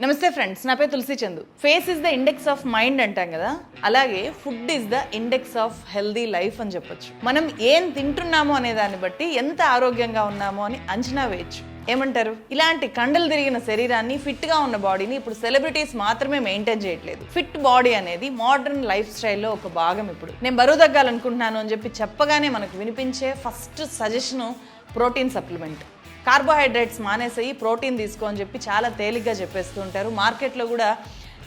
నమస్తే ఫ్రెండ్స్ నా పేరు Tulasi Chandu. Face is the index of mind అంటాం కదా? అలాగే food is the index of healthy life అని చెప్పొచ్చు. మనం ఏం తింటున్నామో అనే దాన్ని బట్టి ఎంత ఆరోగ్యంగా ఉన్నామో అని అంచనా వేయచ్చు. ఏమంటారు? ఇలాంటి కండలు తిరిగిన శరీరాన్ని ఫిట్గా ఉన్న బాడీని ఇప్పుడు సెలబ్రిటీస్ మాత్రమే మెయింటైన్ చేయట్లేదు. ఫిట్ బాడీ అనేది మోడర్న్ లైఫ్ స్టైల్లో ఒక భాగం ఇప్పుడు. నేను బరువు తగ్గాలనుకుంటున్నాను అని చెప్పి చెప్పగానే మనకు వినిపించే first suggestion protein supplement. Carbohydrates మానేసి ప్రోటీన్ తీసుకో అని చెప్పి చాలా తేలిగ్గా చెప్పేస్తుంటారు. మార్కెట్లో కూడా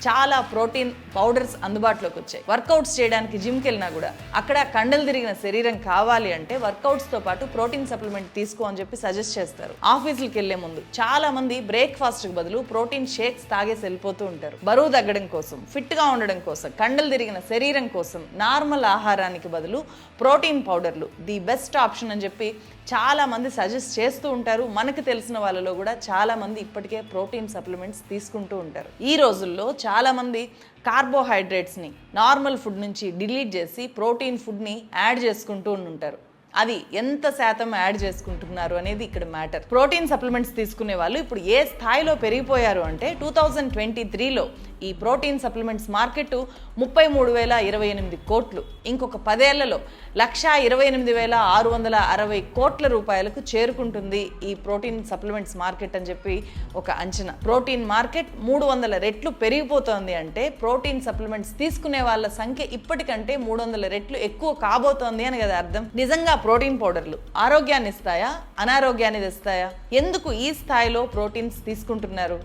చాలా ప్రోటీన్ పౌడర్స్ అందుబాటులోకి వచ్చాయి. వర్కౌట్స్ చేయడానికి జిమ్కి వెళ్ళినా కూడా అక్కడ కండలు తిరిగిన శరీరం కావాలి అంటే వర్కౌట్స్తో పాటు ప్రోటీన్ సప్లిమెంట్ తీసుకో అని చెప్పి సజెస్ట్ చేస్తారు. ఆఫీసులకు వెళ్ళే ముందు చాలా మంది బ్రేక్ఫాస్ట్కి బదులు ప్రోటీన్ షేక్స్ తాగేసి వెళ్ళిపోతూ ఉంటారు. బరువు తగ్గడం కోసం ఫిట్గా ఉండడం కోసం కండలు తిరిగిన శరీరం కోసం నార్మల్ ఆహారానికి బదులు ప్రోటీన్ పౌడర్లు ది బెస్ట్ ఆప్షన్ అని చెప్పి చాలా మంది సజెస్ట్ చేస్తూ ఉంటారు. మనకు తెలిసిన వాళ్ళలో కూడా చాలా మంది ఇప్పటికే ప్రోటీన్ సప్లిమెంట్స్ తీసుకుంటూ ఉంటారు. ఈ రోజుల్లో చాలా మంది కార్బోహైడ్రేట్స్ని నార్మల్ ఫుడ్ నుంచి డిలీట్ చేసి ప్రోటీన్ ఫుడ్ని యాడ్ చేసుకుంటూ ఉంటారు అది ఎంత శాతం యాడ్ చేసుకుంటున్నారు అనేది ఇక్కడ మ్యాటర్. ప్రోటీన్ సప్లిమెంట్స్ తీసుకునే వాళ్ళు ఇప్పుడు ఏ స్థాయిలో పెరిగిపోయారు అంటే టూ థౌజండ్ ట్వంటీ త్రీలో ఈ ప్రోటీన్ సప్లిమెంట్స్ మార్కెట్ ముప్పై మూడు వేల ఇరవై ఎనిమిది కోట్లు. ఇంకొక పదేళ్ళలో లక్షా ఇరవై ఎనిమిది వేల ఆరు వందల అరవై కోట్ల రూపాయలకు చేరుకుంటుంది ఈ ప్రోటీన్ సప్లిమెంట్స్ మార్కెట్ అని చెప్పి ఒక అంచనా. ప్రోటీన్ మార్కెట్ మూడు వందల రెట్లు పెరిగిపోతోంది అంటే ప్రోటీన్ సప్లిమెంట్స్ తీసుకునే వాళ్ళ సంఖ్య ఇప్పటికంటే మూడు వందల రెట్లు ఎక్కువ కాబోతోంది అని కదా అర్థం. నిజంగా ప్రోటీన్ పౌడర్లు ఆరోగ్యాన్ని ఇస్తాయా? అనారోగ్యాన్ని తెస్తాయా? ఎందుకు ఈ స్థాయిలో ప్రోటీన్స్ తీసుకుంటున్నారు?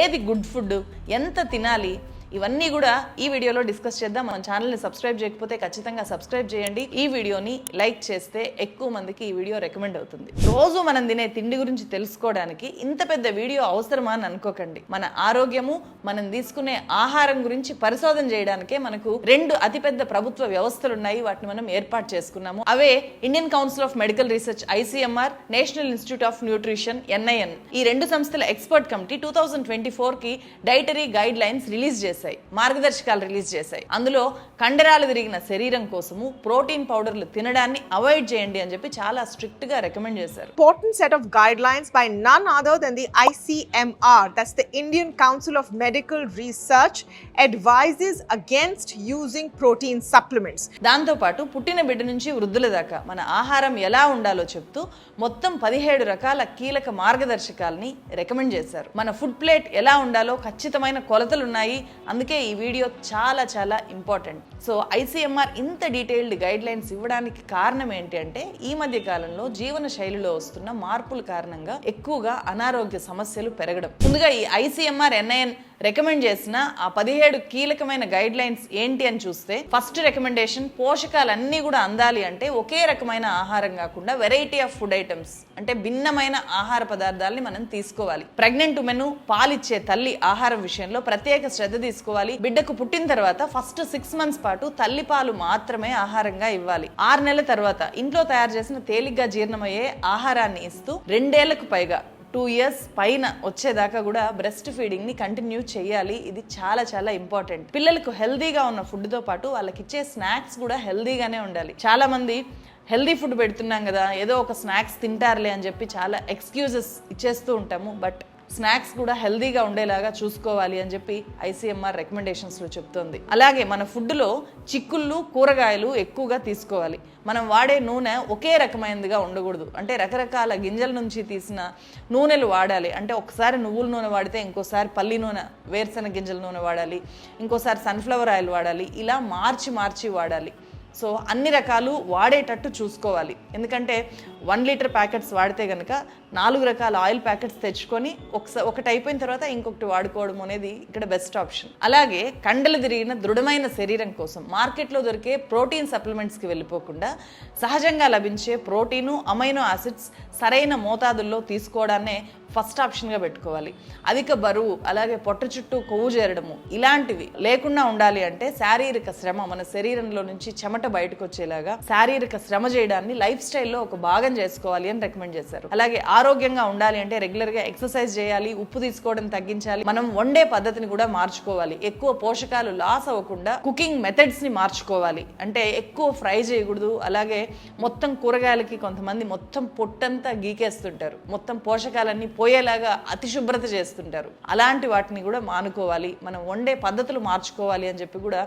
ఏది గుడ్ ఫుడ్? ఎంత తినాలి? ఇవన్నీ కూడా ఈ వీడియోలో డిస్కస్ చేద్దాం. మన ఛానల్ని సబ్స్క్రైబ్ చేయకపోతే ఖచ్చితంగా సబ్స్క్రైబ్ చేయండి. ఈ వీడియోని లైక్ చేస్తే ఎక్కువ మందికి ఈ వీడియో రికమెండ్ అవుతుంది. రోజు మనం తినే తిండి గురించి తెలుసుకోవడానికి ఇంత పెద్ద వీడియో అవసరమా అని అనుకోకండి. మన ఆరోగ్యము మనం తీసుకునే ఆహారం గురించి పరిశోధన చేయడానికే మనకు రెండు అతిపెద్ద ప్రభుత్వ వ్యవస్థలు ఉన్నాయి. వాటిని మనం ఏర్పాటు చేసుకున్నాము. అవే Indian council of medical research ICMR national institute of nutrition NIN. ఈ రెండు సంస్థల expert committee two thousand twenty ఫోర్కి డైటరీ గైడ్ లైన్స్ రిలీజ్ చేశాయి మార్గదర్శకాలు రిలీజ్ చేశాయి. అందులో కండరాలు తిరిగిన శరీరం కోసము ప్రోటీన్ పౌడర్లు తినడాన్ని అవాయిడ్ చేయండి అని చెప్పి చాలా స్ట్రిక్ట్గా రికమెండ్ చేశారు. Important set of guidelines by none other than the ICMR, that's the Indian Council of Medical Research, advises against using protein supplements. దాంతోపాటు పుట్టిన బిడ్డ నుంచి వృద్ధుల దాకా మన ఆహారం ఎలా ఉండాలో చెప్తూ మొత్తం పదిహేడు రకాల కీలక మార్గదర్శకాల్ని రికమెండ్ చేశారు. మన ఫుడ్ ప్లేట్ ఎలా ఉండాలో ఖచ్చితమైన కొలతలు ఉన్నాయి అందుకే ఈ వీడియో చాలా చాలా ఇంపార్టెంట్ సో ఐసీఎంఆర్ ఇంత డీటెయిల్డ్ గైడ్ లైన్స్ ఇవ్వడానికి కారణం ఏంటి అంటే ఈ మధ్య కాలంలో జీవన శైలిలో వస్తున్న మార్పుల కారణంగా ఎక్కువగా అనారోగ్య సమస్యలు పెరగడం. ముందుగా ఈ ఐసీఎంఆర్ ఎన్ఐఎన్ రికమెండ్ చేసిన ఆ పదిహేడు కీలకమైన గైడ్ లైన్స్ ఏంటి అని చూస్తే ఫస్ట్ రికమెండేషన్ పోషకాలన్నీ కూడా అందాలి అంటే ఒకే రకమైన ఆహారం కాకుండా వెరైటీ ఆఫ్ ఫుడ్ ఐటమ్స్ అంటే భిన్నమైన ఆహార పదార్థాలని మనం తీసుకోవాలి. ప్రెగ్నెంట్ ఉమెన్ పాలిచ్చే తల్లి ఆహారం విషయంలో ప్రత్యేక శ్రద్ధ తీసుకోవాలి. బిడ్డకు పుట్టిన తర్వాత ఫస్ట్ సిక్స్ మంత్స్ పాటు తల్లి పాలు మాత్రమే ఆహారంగా ఇవ్వాలి. ఆరు నెలల తర్వాత ఇంట్లో తయారు చేసిన తేలిగ్గా జీర్ణమయ్యే ఆహారాన్ని ఇస్తూ రెండేళ్ళకు పైగా టూ ఇయర్స్ పైన వచ్చేదాకా కూడా బ్రెస్ట్ ఫీడింగ్ని కంటిన్యూ చేయాలి. ఇది చాలా చాలా ఇంపార్టెంట్ పిల్లలకు హెల్దీగా ఉన్న ఫుడ్తో పాటు వాళ్ళకి ఇచ్చే స్నాక్స్ కూడా హెల్దీగానే ఉండాలి. చాలా మంది హెల్దీ ఫుడ్ పెడుతున్నాం కదా ఏదో ఒక స్నాక్స్ తింటారులే అని చెప్పి చాలా ఎక్స్క్యూజెస్ ఇచ్చేస్తూ ఉంటాము. బట్ స్నాక్స్ కూడా హెల్దీగా ఉండేలాగా చూసుకోవాలి అని చెప్పి ఐసీఎంఆర్ రికమెండేషన్స్లో చెప్తోంది. అలాగే మన ఫుడ్లో చిక్కుళ్ళు కూరగాయలు ఎక్కువగా తీసుకోవాలి. మనం వాడే నూనె ఒకే రకమైనదిగా ఉండకూడదు. అంటే రకరకాల గింజల నుంచి తీసిన నూనెలు వాడాలి. అంటే ఒకసారి నువ్వుల నూనె వాడితే ఇంకోసారి పల్లి నూనె వేరుశెనగ గింజల నూనె వాడాలి. ఇంకోసారి సన్ఫ్లవర్ ఆయిల్ వాడాలి. ఇలా మార్చి మార్చి వాడాలి. సో అన్ని రకాలు వాడేటట్టు చూసుకోవాలి. ఎందుకంటే వన్ లీటర్ ప్యాకెట్స్ వాడితే కనుక నాలుగు రకాల ఆయిల్ ప్యాకెట్స్ తెచ్చుకొని ఒకసారి ఒకటి అయిపోయిన తర్వాత ఇంకొకటి వాడుకోవడం అనేది ఇక్కడ బెస్ట్ ఆప్షన్. అలాగే కండలు తిరిగిన దృఢమైన శరీరం కోసం మార్కెట్లో దొరికే ప్రోటీన్ సప్లిమెంట్స్కి వెళ్ళిపోకుండా సహజంగా లభించే ప్రోటీను అమైనో యాసిడ్స్ సరైన మోతాదుల్లో తీసుకోవడాన్నే ఫస్ట్ ఆప్షన్గా పెట్టుకోవాలి. అధిక బరువు అలాగే పొట్ట చుట్టూ కొవ్వు చేరడము ఇలాంటివి లేకుండా ఉండాలి అంటే శారీరక శ్రమ మన శరీరంలో నుంచి చెమట బయటకు వచ్చేలాగా శారీరక శ్రమ చేయడాన్ని లైఫ్ స్టైల్లో ఒక భాగం అర్థం చేసుకోవాలి అని రికమెండ్ చేశారు. అలాగే ఆరోగ్యంగా ఉండాలి అంటే రెగ్యులర్గా ఎక్సర్సైజ్ చేయాలి ఉప్పు తీసుకోవడం తగ్గించాలి. మనం వండే పద్ధతిని కూడా మార్చుకోవాలి. ఎక్కువ పోషకాలు లాస్ అవ్వకుండా కుకింగ్ మెథడ్స్ని మార్చుకోవాలి. అంటే ఎక్కువ ఫ్రై చేయకూడదు. అలాగే మొత్తం కూరగాయలకి కొంతమంది మొత్తం పొట్టంతా గీకేస్తుంటారు. మొత్తం పోషకాలన్నీ పోయేలాగా అతిశుభ్రత చేస్తుంటారు. అలాంటి వాటిని కూడా మానుకోవాలి. మనం వండే పద్ధతులు మార్చుకోవాలి అని చెప్పి కూడా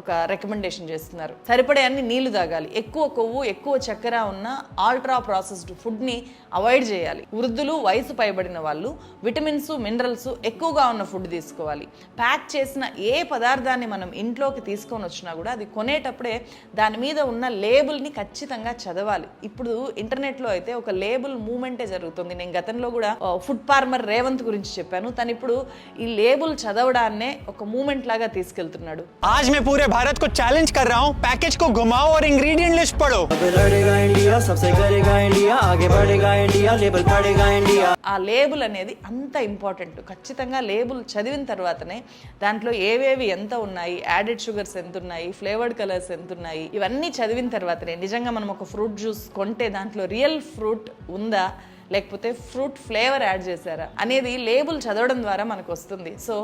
ఒక రికమెండేషన్ చేస్తున్నారు. సరిపడే అన్ని నీళ్ళు తాగాలి. ఎక్కువ కొవ్వు ఎక్కువ చక్కెర ఉన్న ఆల్ట్రా ప్రాసెస్డ్ ఫుడ్ని అవాయిడ్ చేయాలి. వృద్ధులు వయసు పైబడిన వాళ్ళు విటమిన్స్ మినరల్స్ ఎక్కువగా ఉన్న ఫుడ్ తీసుకోవాలి. ప్యాక్ చేసిన ఏ పదార్థాన్ని మనం ఇంట్లోకి తీసుకొని వచ్చినా కూడా అది కొనేటప్పుడే దాని మీద ఉన్న లేబుల్ని ఖచ్చితంగా చదవాలి. ఇప్పుడు ఇంటర్నెట్లో అయితే ఒక లేబుల్ మూమెంటే జరుగుతుంది. నేను గతంలో కూడా ఫుడ్ ఫార్మర్ రేవంత్ గురించి చెప్పాను. తను ఇప్పుడు ఈ లేబుల్ చదవడాన్నే ఒక మూమెంట్ లాగా తీసుకెళ్తున్నాడు. ఆజ్ మే पूरे भारत को चैलेंज कर रहा हूँ पैकेज को घुमाओ और इंग्रेडिएंट लिस्ट पढ़ो अब लड़ेगा इंडिया सबसे करेगा इंडिया आगे बढ़ेगा इंडिया लेबल पड़ेगा इंडिया ఆ లేబుల్ అనేది అంత ఇంపార్టెంట్ ఖచ్చితంగా లేబుల్ చదివిన తర్వాతనే దాంట్లో ఏవేవి ఎంత ఉన్నాయి యాడెడ్ షుగర్స్ ఎంత ఉన్నాయి ఫ్లేవర్డ్ కలర్స్ ఎంత ఉన్నాయి ఇవన్నీ చదివిన తర్వాతనే నిజంగా మనం ఒక ఫ్రూట్ జ్యూస్ కొంటే దాంట్లో రియల్ ఫ్రూట్ ఉందా లేకపోతే ఫ్రూట్ ఫ్లేవర్ యాడ్ చేశారా అనేది లేబుల్ చదవడం ద్వారా మనకు వస్తుంది. సో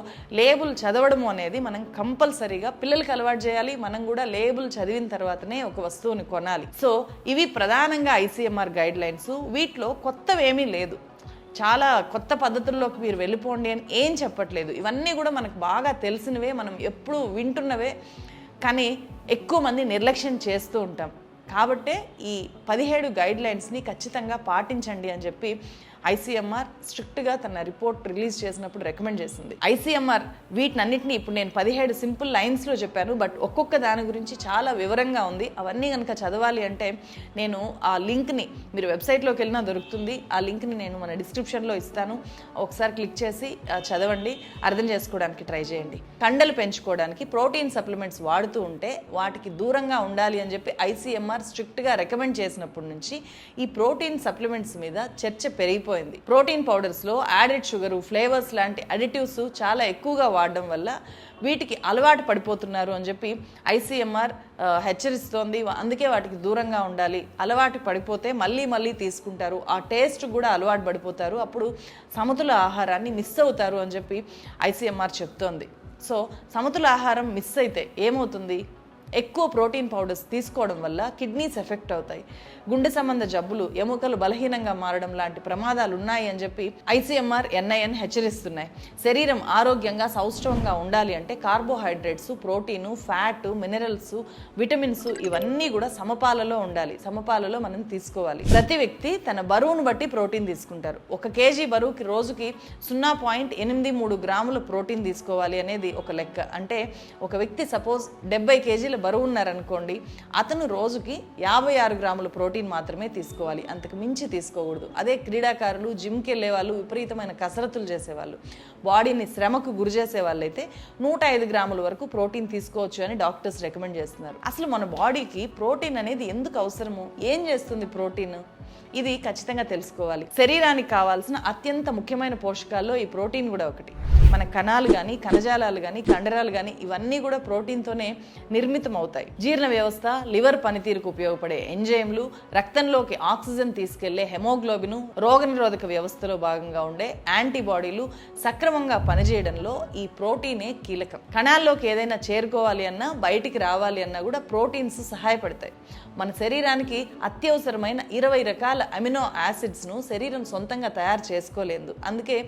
లేబుల్ చదవడం అనేది మనం కంపల్సరీగా పిల్లలకి అలవాటు చేయాలి మనం కూడా లేబుల్ చదివిన తర్వాతనే ఒక వస్తువుని కొనాలి. సో ఇవి ప్రధానంగా ఐసీఎంఆర్ గైడ్ లైన్స్ వీటిలో కొత్తవేమీ లేదు. చాలా కొత్త పద్ధతుల్లోకి మీరు వెళ్ళిపోండి అని ఏం చెప్పట్లేదు. ఇవన్నీ కూడా మనకు బాగా తెలిసినవే మనం ఎప్పుడూ వింటున్నవే కానీ ఎక్కువ మంది నిర్లక్ష్యం చేస్తూ ఉంటాం. కాబట్టే ఈ పదిహేడు గైడ్ లైన్స్ని ఖచ్చితంగా పాటించండి అని చెప్పి ఐసీఎంఆర్ స్ట్రిక్ట్గా తన రిపోర్ట్ రిలీజ్ చేసినప్పుడు రికమెండ్ చేసింది. ఐసీఎంఆర్ వీటినన్నింటినీ ఇప్పుడు నేను పదిహేడు సింపుల్ లైన్స్లో చెప్పాను బట్ ఒక్కొక్క దాని గురించి చాలా వివరంగా ఉంది. అవన్నీ కనుక చదవాలి అంటే నేను ఆ లింక్ని మీరు వెబ్సైట్లోకి వెళ్ళినా దొరుకుతుంది. ఆ లింక్ని నేను మన డిస్క్రిప్షన్లో ఇస్తాను. ఒకసారి క్లిక్ చేసి చదవండి. అర్థం చేసుకోవడానికి ట్రై చేయండి. కండలు పెంచుకోవడానికి ప్రోటీన్ సప్లిమెంట్స్ వాడుతూ ఉంటే వాటికి దూరంగా ఉండాలి అని చెప్పి ఐసీఎంఆర్ స్ట్రిక్ట్గా రికమెండ్ చేసినప్పటి నుంచి ఈ ప్రోటీన్ సప్లిమెంట్స్ మీద చర్చ పెరిగిపోయింది. ప్రోటీన్ పౌడర్స్లో యాడెడ్ షుగర్ ఫ్లేవర్స్ లాంటి అడిటివ్స్ చాలా ఎక్కువగా వాడడం వల్ల వీటికి అలవాటు పడిపోతున్నారు అని చెప్పి ఐసీఎంఆర్ హెచ్చరిస్తోంది. అందుకే వాటికి దూరంగా ఉండాలి. అలవాటు పడిపోతే మళ్ళీ మళ్ళీ తీసుకుంటారు. ఆ టేస్ట్ కూడా అలవాటు పడిపోతారు. అప్పుడు సమతుల ఆహారాన్ని మిస్ అవుతారు అని చెప్పి ఐసీఎంఆర్ చెప్తోంది. సో సమతుల ఆహారం మిస్ అయితే ఏమవుతుంది? ఎక్కువ ప్రోటీన్ పౌడర్స్ తీసుకోవడం వల్ల కిడ్నీస్ ఎఫెక్ట్ అవుతాయి. గుండె సంబంధ జబ్బులు ఎముకలు బలహీనంగా మారడం లాంటి ప్రమాదాలు ఉన్నాయి అని చెప్పి ఐసీఎంఆర్ ఎన్ఐఎన్ హెచ్చరిస్తున్నాయి. శరీరం ఆరోగ్యంగా సౌష్ఠవంగా ఉండాలి అంటే carbohydrates protein fat minerals vitamins ఇవన్నీ కూడా సమపాలలో ఉండాలి. సమపాలలో మనం తీసుకోవాలి. ప్రతి వ్యక్తి తన బరువును బట్టి ప్రోటీన్ తీసుకుంటారు. ఒక కేజీ బరువుకి రోజుకి సున్నా పాయింట్ ఎనిమిది మూడు గ్రాముల ప్రోటీన్ తీసుకోవాలి అనేది ఒక లెక్క. అంటే ఒక వ్యక్తి సపోజ్ డెబ్బై కేజీల బరువు ఉన్నారనుకోండి అతను రోజుకి యాభై ఆరు గ్రాముల ప్రోటీన్ మాత్రమే తీసుకోవాలి. అంతకు మించి తీసుకోకూడదు. అదే క్రీడాకారులు జిమ్కి వెళ్ళే వాళ్ళు విపరీతమైన కసరత్తులు చేసేవాళ్ళు బాడీని శ్రమకు గురి చేసే వాళ్ళైతే నూట ఐదు గ్రాముల వరకు ప్రోటీన్ తీసుకోవచ్చు అని డాక్టర్స్ రికమెండ్ చేస్తున్నారు. అసలు మన బాడీకి ప్రోటీన్ అనేది ఎందుకు అవసరము? ఏం చేస్తుంది ప్రోటీన్? ఇది ఖచ్చితంగా తెలుసుకోవాలి. శరీరానికి కావాల్సిన అత్యంత ముఖ్యమైన పోషకాల్లో ఈ ప్రోటీన్ కూడా ఒకటి. మన కణాలు కానీ కణజాలాలు కానీ కండరాలు కానీ ఇవన్నీ కూడా ప్రోటీన్తోనే నిర్మితం అవుతాయి జీర్ణ వ్యవస్థ లివర్ పనితీరుకు ఉపయోగపడే ఎంజైమ్లు రక్తంలోకి ఆక్సిజన్ తీసుకెళ్ళే హెమోగ్లోబిన్ రోగనిరోధక వ్యవస్థలో భాగంగా ఉండే యాంటీబాడీలు సక్రమంగా పనిచేయడంలో ఈ ప్రోటీనే కీలకం. కణాల్లోకి ఏదైనా చేరుకోవాలి అన్నా బయటికి రావాలి అన్నా కూడా ప్రోటీన్స్ సహాయపడతాయి. మన శరీరానికి అత్యవసరమైన ఇరవై రకాల అమినో యాసిడ్స్ను శరీరం సొంతంగా తయారు చేసుకోలేదు. అందుకే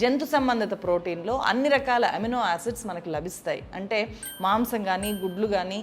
జంతు సంబంధిత ప్రోటీన్లో అన్ని రకాల అమినో యాసిడ్స్ మనకు లభిస్తాయి. అంటే మాంసం కానీ గుడ్లు కానీ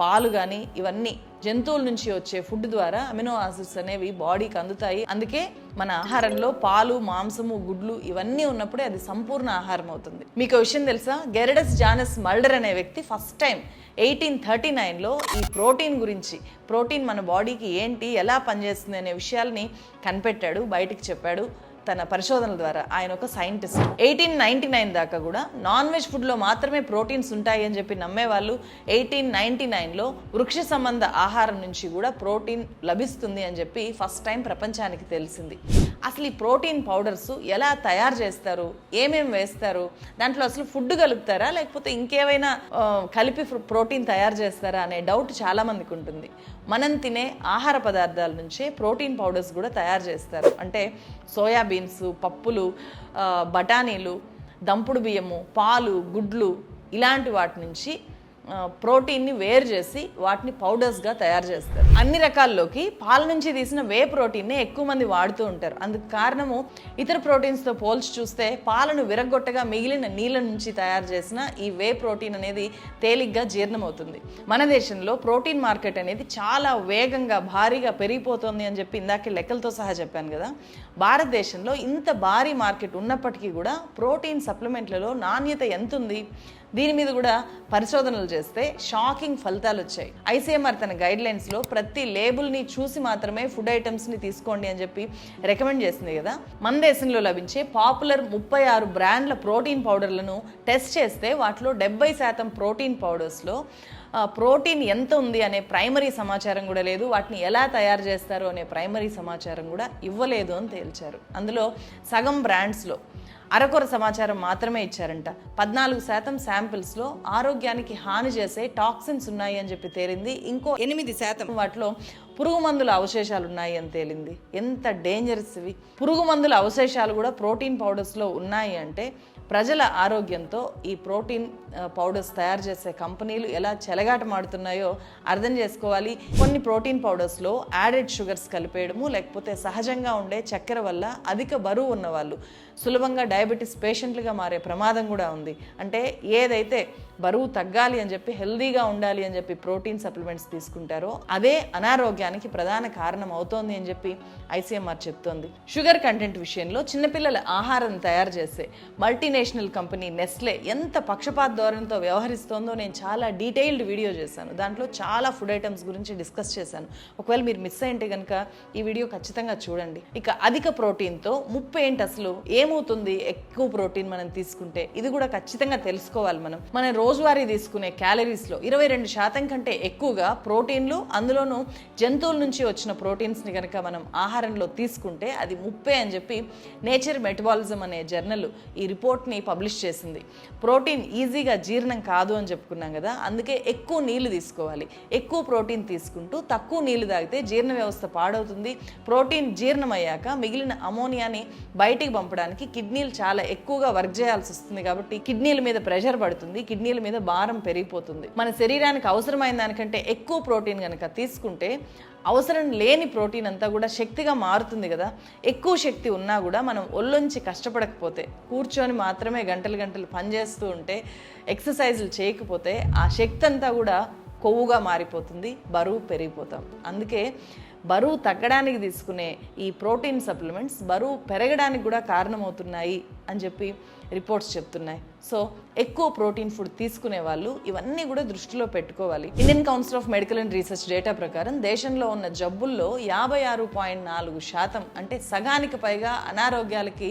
పాలు కానీ ఇవన్నీ జంతువుల నుంచి వచ్చే ఫుడ్ ద్వారా అమినో యాసిడ్స్ అనేవి బాడీకి అందుతాయి. అందుకే మన ఆహారంలో పాలు మాంసము గుడ్లు ఇవన్నీ ఉన్నప్పుడే అది సంపూర్ణ ఆహారం అవుతుంది. మీకు విషయం తెలుసా? గెరడస్ జానస్ మల్డర్ అనే వ్యక్తి ఫస్ట్ టైం ఎయిటీన్ థర్టీ నైన్లో ఈ ప్రోటీన్ గురించి ప్రోటీన్ మన బాడీకి ఏంటి ఎలా పనిచేస్తుంది అనే విషయాల్ని కనిపెట్టాడు బయటికి చెప్పాడు. తన పరిశోధనల ద్వారా ఆయన ఒక సైంటిస్ట్. ఎయిటీన్ నైన్టీ నైన్ దాకా కూడా నాన్ వెజ్ ఫుడ్లో మాత్రమే ప్రోటీన్స్ ఉంటాయి అని చెప్పి నమ్మేవాళ్ళు ఎయిటీన్ నైన్టీ నైన్లో వృక్ష సంబంధ ఆహారం నుంచి కూడా ప్రోటీన్ లభిస్తుంది అని చెప్పి ఫస్ట్ టైం ప్రపంచానికి తెలిసింది. అసలు ఈ ప్రోటీన్ పౌడర్స్ ఎలా తయారు చేస్తారు? ఏమేమి వేస్తారు? దాంట్లో అసలు ఫుడ్ కలుపుతారా? లేకపోతే ఇంకేమైనా కలిపి ప్రోటీన్ తయారు చేస్తారా? అనే డౌట్ చాలా మందికి ఉంటుంది. మనం తినే ఆహార పదార్థాల నుంచే ప్రోటీన్ పౌడర్స్ కూడా తయారు చేస్తారు. అంటే సోయాబీన్స్ పప్పులు బఠానీలు దంపుడు బియ్యము పాలు గుడ్లు ఇలాంటి వాటి నుంచి ప్రోటీన్ని వేరు చేసి వాటిని పౌడర్స్గా తయారు చేస్తారు. అన్ని రకాల్లోకి పాల నుంచి తీసిన వే ప్రోటీన్నే ఎక్కువ మంది వాడుతూ ఉంటారు. అందుకు కారణము ఇతర ప్రోటీన్స్తో పోల్చి చూస్తే పాలను విరగొట్టగా మిగిలిన నీళ్ళ నుంచి తయారు చేసిన ఈ వే ప్రోటీన్ అనేది తేలిగ్గా జీర్ణమవుతుంది. మన దేశంలో ప్రోటీన్ మార్కెట్ అనేది చాలా వేగంగా భారీగా పెరిగిపోతుంది అని చెప్పి ఇందాకే లెక్కలతో సహా చెప్పాను కదా. భారతదేశంలో ఇంత భారీ మార్కెట్ ఉన్నప్పటికీ కూడా ప్రోటీన్ సప్లిమెంట్లలో నాణ్యత ఎంత ఉంది దీని మీద కూడా పరిశోధనలు చేస్తే షాకింగ్ ఫలితాలు వచ్చాయి. ఐసీఎంఆర్ తన గైడ్లైన్స్లో ప్రతి లేబుల్ని చూసి మాత్రమే ఫుడ్ ఐటమ్స్ని తీసుకోండి అని చెప్పి రికమెండ్ చేసింది కదా. మన దేశంలో లభించే పాపులర్ ముప్పై ఆరు బ్రాండ్ల ప్రోటీన్ పౌడర్లను టెస్ట్ చేస్తే వాటిలో డెబ్బై శాతం ప్రోటీన్ పౌడర్స్లో ప్రోటీన్ ఎంత ఉంది అనే ప్రైమరీ సమాచారం కూడా లేదు. వాటిని ఎలా తయారు చేస్తారు అనే ప్రైమరీ సమాచారం కూడా ఇవ్వలేదు అని తేల్చారు. అందులో సగం బ్రాండ్స్లో అరకొర సమాచారం మాత్రమే ఇచ్చారంట. పద్నాలుగు శాతం శాంపిల్స్లో ఆరోగ్యానికి హాని చేసే టాక్సిన్స్ ఉన్నాయి అని చెప్పి తేలింది. ఇంకో ఎనిమిది శాతం వాటిలో పురుగు మందుల అవశేషాలు ఉన్నాయి అని తేలింది. ఎంత డేంజరస్ ఇవి. పురుగు మందుల అవశేషాలు కూడా ప్రోటీన్ పౌడర్స్లో ఉన్నాయి అంటే ప్రజల ఆరోగ్యంతో ఈ ప్రోటీన్ పౌడర్స్ తయారు చేసే కంపెనీలు ఎలా చెలగాటమాడుతున్నాయో అర్థం చేసుకోవాలి. కొన్ని ప్రోటీన్ పౌడర్స్లో యాడెడ్ షుగర్స్ కలిపేయడము లేకపోతే సహజంగా ఉండే చక్కెర వల్ల అధిక బరువు ఉన్నవాళ్ళు సులభంగా డయాబెటీస్ పేషెంట్లుగా మారే ప్రమాదం కూడా ఉంది. అంటే ఏదైతే బరువు తగ్గాలి అని చెప్పి హెల్దీగా ఉండాలి అని చెప్పి ప్రోటీన్ సప్లిమెంట్స్ తీసుకుంటారో అదే అనారోగ్యానికి ప్రధాన కారణం అవుతోంది అని చెప్పి ఐసీఎంఆర్ చెప్తోంది. షుగర్ కంటెంట్ విషయంలో చిన్నపిల్లల ఆహారం తయారు చేసే మల్టీనేషనల్ కంపెనీ నెస్లే ఎంత పక్షపాత ధోరణితో వ్యవహరిస్తోందో నేను చాలా డీటెయిల్డ్ వీడియో చేశాను. దాంట్లో చాలా ఫుడ్ ఐటమ్స్ గురించి డిస్కస్ చేశాను. ఒకవేళ మీరు మిస్ అయింటే కనుక ఈ వీడియో ఖచ్చితంగా చూడండి. ఇక అధిక ప్రోటీన్తో ముప్పు ఏంటి అసలు? ఏ ఏమవుతుంది? ఎక్కువ ప్రోటీన్ మనం తీసుకుంటే ఇది కూడా ఖచ్చితంగా తెలుసుకోవాలి మనం. మనం రోజువారీ తీసుకునే క్యాలరీస్లో ఇరవై రెండు శాతం కంటే ఎక్కువగా ప్రోటీన్లు అందులోనూ జంతువుల నుంచి వచ్చిన ప్రోటీన్స్ని కనుక మనం ఆహారంలో తీసుకుంటే అది ముప్పే అని చెప్పి నేచర్ మెటబాలిజం అనే జర్నల్ ఈ రిపోర్ట్ని పబ్లిష్ చేసింది. ప్రోటీన్ ఈజీగా జీర్ణం కాదు అని చెప్పుకున్నాం కదా అందుకే ఎక్కువ నీళ్ళు తీసుకోవాలి. ఎక్కువ ప్రోటీన్ తీసుకుంటూ తక్కువ నీళ్ళు తాగితే జీర్ణ వ్యవస్థ పాడవుతుంది. ప్రోటీన్ జీర్ణమయ్యాక మిగిలిన అమోనియాని బయటికి పంపడానికి కిడ్నీలు చాలా ఎక్కువగా వర్క్ చేయాల్సి వస్తుంది కాబట్టి కిడ్నీల మీద ప్రెషర్ పడుతుంది కిడ్నీల మీద భారం పెరిగిపోతుంది. మన శరీరానికి అవసరమైన దానికంటే ఎక్కువ ప్రోటీన్ కనుక తీసుకుంటే అవసరం లేని ప్రోటీన్ అంతా కూడా శక్తిగా మారుతుంది కదా. ఎక్కువ శక్తి ఉన్నా కూడా మనం ఒళ్ళొంచి కష్టపడకపోతే కూర్చొని మాత్రమే గంటలు గంటలు పనిచేస్తూ ఉంటే ఎక్సర్సైజులు చేయకపోతే ఆ శక్తి అంతా కూడా కొవ్వుగా మారిపోతుంది బరువు పెరిగిపోతాం. అందుకే బరువు తగ్గడానికి తీసుకునే ఈ ప్రోటీన్ సప్లిమెంట్స్ బరువు పెరగడానికి కూడా కారణమవుతున్నాయి అని చెప్పి రిపోర్ట్స్ చెప్తున్నాయి. సో ఎక్కువ ప్రోటీన్ ఫుడ్ తీసుకునే వాళ్ళు ఇవన్నీ కూడా దృష్టిలో పెట్టుకోవాలి. Indian council of medical and research data ప్రకారం దేశంలో ఉన్న జబ్బుల్లో యాభై ఆరు పాయింట్ నాలుగు శాతం అంటే సగానికి పైగా అనారోగ్యాలకి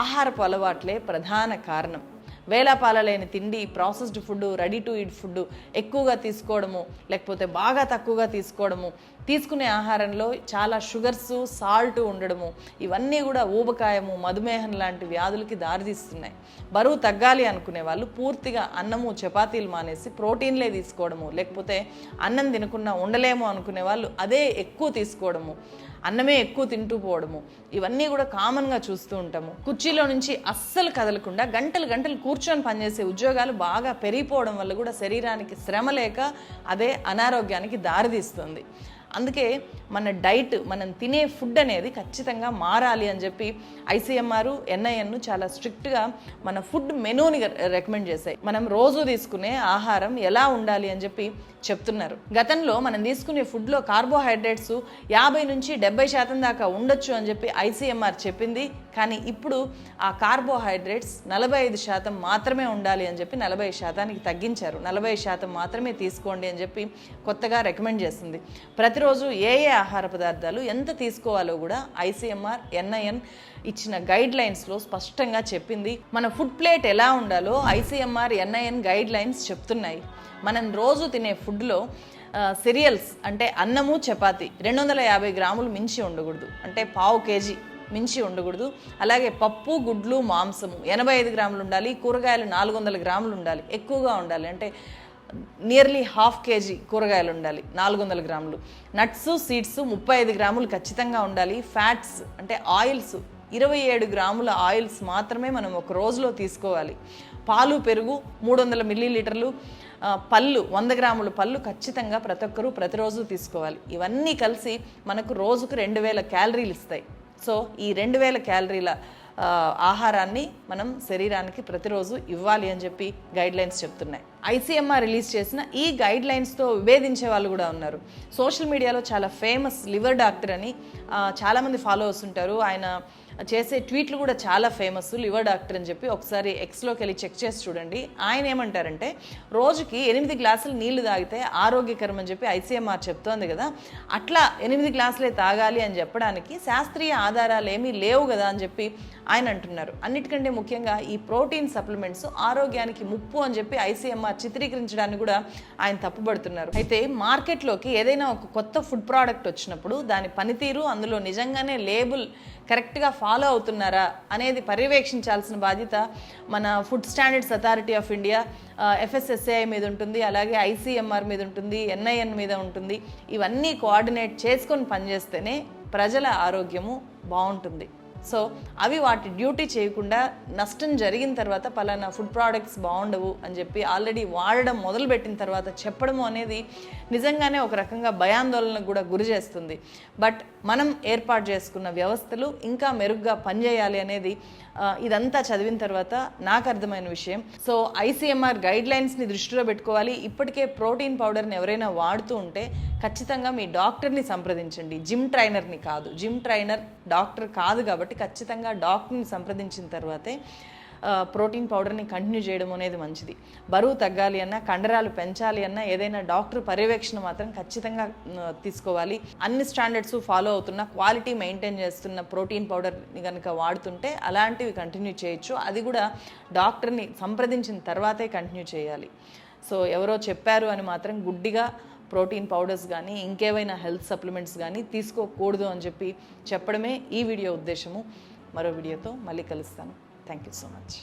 ఆహారపు అలవాట్లే ప్రధాన కారణం. వేలాపాల లేని తిండి processed food ready to eat food ఎక్కువగా తీసుకోవడము లేకపోతే బాగా తక్కువగా తీసుకోవడము తీసుకునే ఆహారంలో చాలా షుగర్స్ సాల్ట్ ఉండడము ఇవన్నీ కూడా ఊబకాయము మధుమేహం లాంటి వ్యాధులకి దారితీస్తున్నాయి. బరువు తగ్గాలి అనుకునే వాళ్ళు పూర్తిగా అన్నము చపాతీలు మానేసి ప్రోటీన్లే తీసుకోవడము లేకపోతే అన్నం తినకుండా ఉండలేము అనుకునే వాళ్ళు అదే ఎక్కువ తీసుకోవడము. అన్నమే ఎక్కువ తింటూ పోవడము. ఇవన్నీ కూడా కామన్గా చూస్తూ ఉంటాము. కుర్చీలో నుంచి అస్సలు కదలకుండా గంటలు గంటలు కూర్చొని పనిచేసే ఉద్యోగాలు బాగా పెరిగిపోవడం వల్ల కూడా శరీరానికి శ్రమ లేక అదే అనారోగ్యానికి దారితీస్తుంది. అందుకే మన డైట్ మనం తినే ఫుడ్ అనేది ఖచ్చితంగా మారాలి అని చెప్పి ఐసీఎంఆర్ ఎన్ఐఎన్ చాలా స్ట్రిక్ట్గా మన ఫుడ్ మెనూని రికమెండ్ చేశాయి. మనం రోజు తీసుకునే ఆహారం ఎలా ఉండాలి అని చెప్పి చెప్తున్నారు. గతంలో మనం తీసుకునే ఫుడ్లో కార్బోహైడ్రేట్స్ యాభై నుంచి డెబ్బై శాతం దాకా ఉండొచ్చు అని చెప్పి ఐసీఎంఆర్ చెప్పింది. కానీ ఇప్పుడు ఆ కార్బోహైడ్రేట్స్ నలభై ఐదు శాతం మాత్రమే ఉండాలి అని చెప్పి నలభై శాతానికి తగ్గించారు. నలభై శాతం మాత్రమే తీసుకోండి అని చెప్పి కొత్తగా రికమెండ్ చేసింది. ప్రతిరోజు ఏ ఏ ఆహార పదార్థాలు ఎంత తీసుకోవాలో కూడా ఐసీఎంఆర్ ఎన్ఐఎన్ ఇచ్చిన గైడ్ లైన్స్లో స్పష్టంగా చెప్పింది. మన ఫుడ్ ప్లేట్ ఎలా ఉండాలో ఐసీఎంఆర్ ఎన్ఐఎన్ గైడ్ లైన్స్ చెప్తున్నాయి. మనం రోజు తినే ఫుడ్లో సిరియల్స్ అంటే అన్నము చపాతి రెండు వందల యాభై గ్రాములు మించి ఉండకూడదు. అంటే పావు కేజీ మించి ఉండకూడదు. అలాగే పప్పు గుడ్లు మాంసము ఎనభై ఐదు గ్రాములు ఉండాలి. కూరగాయలు నాలుగు వందల గ్రాములు ఉండాలి. ఎక్కువగా ఉండాలి. అంటే నియర్లీ హాఫ్ కేజీ కూరగాయలు ఉండాలి. నాలుగు వందల గ్రాములు. నట్స్ సీడ్స్ ముప్పై ఐదు గ్రాములు ఖచ్చితంగా ఉండాలి. ఫ్యాట్స్ అంటే ఆయిల్స్ ఇరవై ఏడు గ్రాముల ఆయిల్స్ మాత్రమే మనం ఒక రోజులో తీసుకోవాలి. పాలు పెరుగు మూడు వందల మిల్లీలీటర్లు పళ్ళు వంద గ్రాముల పళ్ళు ఖచ్చితంగా ప్రతి ఒక్కరూ ప్రతిరోజు తీసుకోవాలి. ఇవన్నీ కలిసి మనకు రోజుకు రెండు వేల క్యాలరీలు ఇస్తాయి. సో ఈ రెండు వేల క్యాలరీల ఆహారాన్ని మనం శరీరానికి ప్రతిరోజు ఇవ్వాలి అని చెప్పి గైడ్ లైన్స్ చెప్తున్నాయి. ఐసీఎంఆర్ రిలీజ్ చేసిన ఈ గైడ్ లైన్స్తో విభేదించే వాళ్ళు కూడా ఉన్నారు. సోషల్ మీడియాలో చాలా ఫేమస్ లివర్ డాక్టర్ అని చాలామంది ఫాలోవర్స్ ఉంటారు. ఆయన చేసే ట్వీట్లు కూడా చాలా ఫేమస్ లివర్ డాక్టర్ అని చెప్పి ఒకసారి ఎక్స్లోకి వెళ్ళి చెక్ చేసి చూడండి. ఆయన ఏమంటారంటే రోజుకి ఎనిమిది గ్లాసులు నీళ్ళు తాగితే ఆరోగ్యకరం అని చెప్పి ఐసీఎంఆర్ చెప్తోంది కదా. అట్లా ఎనిమిది గ్లాసులే తాగాలి అని చెప్పడానికి శాస్త్రీయ ఆధారాలు ఏమీ లేవు కదా అని చెప్పి ఆయన అంటున్నారు. అన్నిటికంటే ముఖ్యంగా ఈ ప్రోటీన్ సప్లిమెంట్స్ ఆరోగ్యానికి ముప్పు అని చెప్పి ఐసీఎంఆర్ చిత్రీకరించడానికి కూడా ఆయన తప్పుపడుతున్నారు అయితే మార్కెట్లోకి ఏదైనా ఒక కొత్త ఫుడ్ ప్రోడక్ట్ వచ్చినప్పుడు దాని పనితీరు అందులో నిజంగానే లేబుల్ కరెక్ట్గా ఫాలో అవుతున్నారా అనేది పర్యవేక్షించాల్సిన బాధ్యత మన food standards authority of India FSSAI మీద ఉంటుంది అలాగే ఐసీఎంఆర్ మీద ఉంటుంది ఎన్ఐఎన్ మీద ఉంటుంది. ఇవన్నీ కోఆర్డినేట్ చేసుకొని పనిచేస్తేనే ప్రజల ఆరోగ్యము బాగుంటుంది. సో అవి వాటి డ్యూటీ చేయకుండా నష్టం జరిగిన తర్వాత పలానా ఫుడ్ ప్రోడక్ట్స్ బాగుండవు అని చెప్పి ఆల్రెడీ వాడడం మొదలుపెట్టిన తర్వాత చెప్పడము అనేది నిజంగానే ఒక రకంగా భయాందోళనకు కూడా గురి చేస్తుంది. బట్ మనం ఏర్పాటు చేసుకున్న వ్యవస్థలు ఇంకా మెరుగ్గా పనిచేయాలి అనేది ఇదంతా చదివిన తర్వాత నాకు అర్థమైన విషయం. సో ఐసీఎంఆర్ గైడ్ లైన్స్ని దృష్టిలో పెట్టుకోవాలి. ఇప్పటికే ప్రోటీన్ పౌడర్ని ఎవరైనా వాడుతూ ఉంటే ఖచ్చితంగా మీ డాక్టర్ని సంప్రదించండి. జిమ్ ట్రైనర్ని కాదు. జిమ్ ట్రైనర్ డాక్టర్ కాదు కాబట్టి ఖచ్చితంగా డాక్టర్ని సంప్రదించిన తర్వాతే ప్రోటీన్ పౌడర్ని కంటిన్యూ చేయడం అనేది మంచిది. బరువు తగ్గాలి అన్నా కండరాలు పెంచాలి అన్నా ఏదైనా డాక్టర్ పర్యవేక్షణ మాత్రం ఖచ్చితంగా తీసుకోవాలి. అన్ని స్టాండర్డ్స్ ఫాలో అవుతున్న క్వాలిటీ మెయింటైన్ చేస్తున్న ప్రోటీన్ పౌడర్ని కనుక వాడుతుంటే అలాంటివి కంటిన్యూ చేయొచ్చు. అది కూడా డాక్టర్ని సంప్రదించిన తర్వాతే కంటిన్యూ చేయాలి. సో ఎవరో చెప్పారు అని మాత్రం గుడ్డిగా ప్రోటీన్ పౌడర్స్ కానీ ఇంకేవైనా హెల్త్ సప్లిమెంట్స్ కానీ తీసుకోకూడదు అని చెప్పి చెప్పడమే ఈ వీడియో ఉద్దేశము. మరో వీడియోతో మళ్ళీ కలుస్తాను. Thank you so much